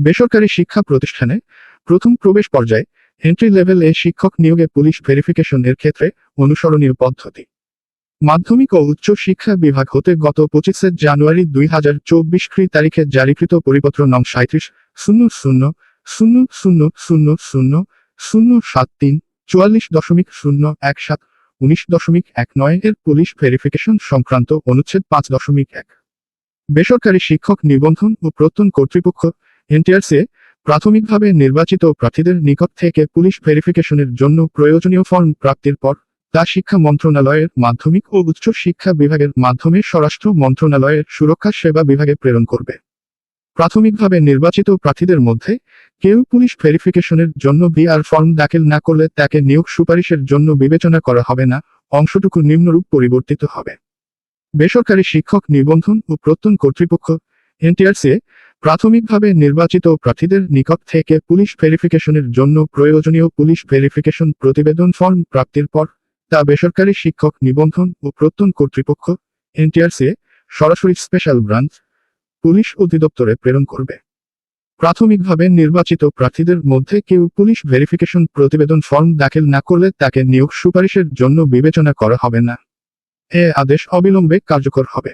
বেসরকারি শিক্ষা প্রতিষ্ঠানে প্রথম প্রবেশ পর্যায়ে এন্ট্রি লেভেল এ শিক্ষক নিয়োগে পুলিশ ভেরিফিকেশন এর ক্ষেত্রে অনুসরণীয় পদ্ধতি। মাধ্যমিক ও উচ্চ শিক্ষা বিভাগ হতে গত পঁচিশে জানুয়ারি দুই হাজার চব্বিশ খ্রি তারিখে জারিকৃত পরিপত্র নং সাঁত্রিশ শূন্য শূন্য শূন্য শূন্য শূন্য শূন্য শূন্য সাত তিন চুয়াল্লিশ দশমিক শূন্য এক সাত উনিশ দশমিক এক নয় এর পুলিশ ভেরিফিকেশন সংক্রান্ত অনুচ্ছেদ পাঁচ দশমিক এক। বেসরকারি শিক্ষক নিবন্ধন ও প্রত্যন কর্তৃপক্ষ এনটিআরসি প্রাথমিকভাবে নির্বাচিত প্রার্থীদের নিকট থেকে পুলিশ ভেরিফিকেশনের জন্য প্রয়োজনীয় ফর্ম প্রাপ্তির পর তা শিক্ষা মন্ত্রণালয়ের মাধ্যমিক ও উচ্চ শিক্ষা বিভাগের মাধ্যমে স্বরাষ্ট্র মন্ত্রণালয়ের সুরক্ষা সেবা বিভাগে প্রেরণ করবে। প্রাথমিকভাবে নির্বাচিত প্রার্থীদের মধ্যে কেউ পুলিশ ভেরিফিকেশনের জন্য বিআর ফর্ম দাখিল না করলে তাকে নিয়োগ সুপারিশের জন্য বিবেচনা করা হবে না, অংশটুকু নিম্নরূপ পরিবর্তিত হবে। বেসরকারি শিক্ষক নিবন্ধন ও প্রত্যন কর্তৃপক্ষ, এনটিআরসি প্রাথমিকভাবে নির্বাচিত প্রার্থীদের নিকট থেকে পুলিশ ভেরিফিকেশনের জন্য প্রয়োজনীয় পুলিশ ভেরিফিকেশন প্রতিবেদন ফর্ম প্রাপ্তির পর তা বেসরকারি শিক্ষক নিবন্ধন ও প্রত্যন কর্তৃপক্ষ, এনটিআরসি সরাসরি স্পেশাল ব্রাঞ্চ, পুলিশ অধিদপ্তরে প্রেরণ করবে। প্রাথমিকভাবে নির্বাচিত প্রার্থীদের মধ্যে কেউ পুলিশ ভেরিফিকেশন প্রতিবেদন ফর্ম দাখিল না করলে তাকে নিয়োগ সুপারিশের জন্য বিবেচনা করা হবে না। এ আদেশ অবিলম্বে কার্যকর হবে।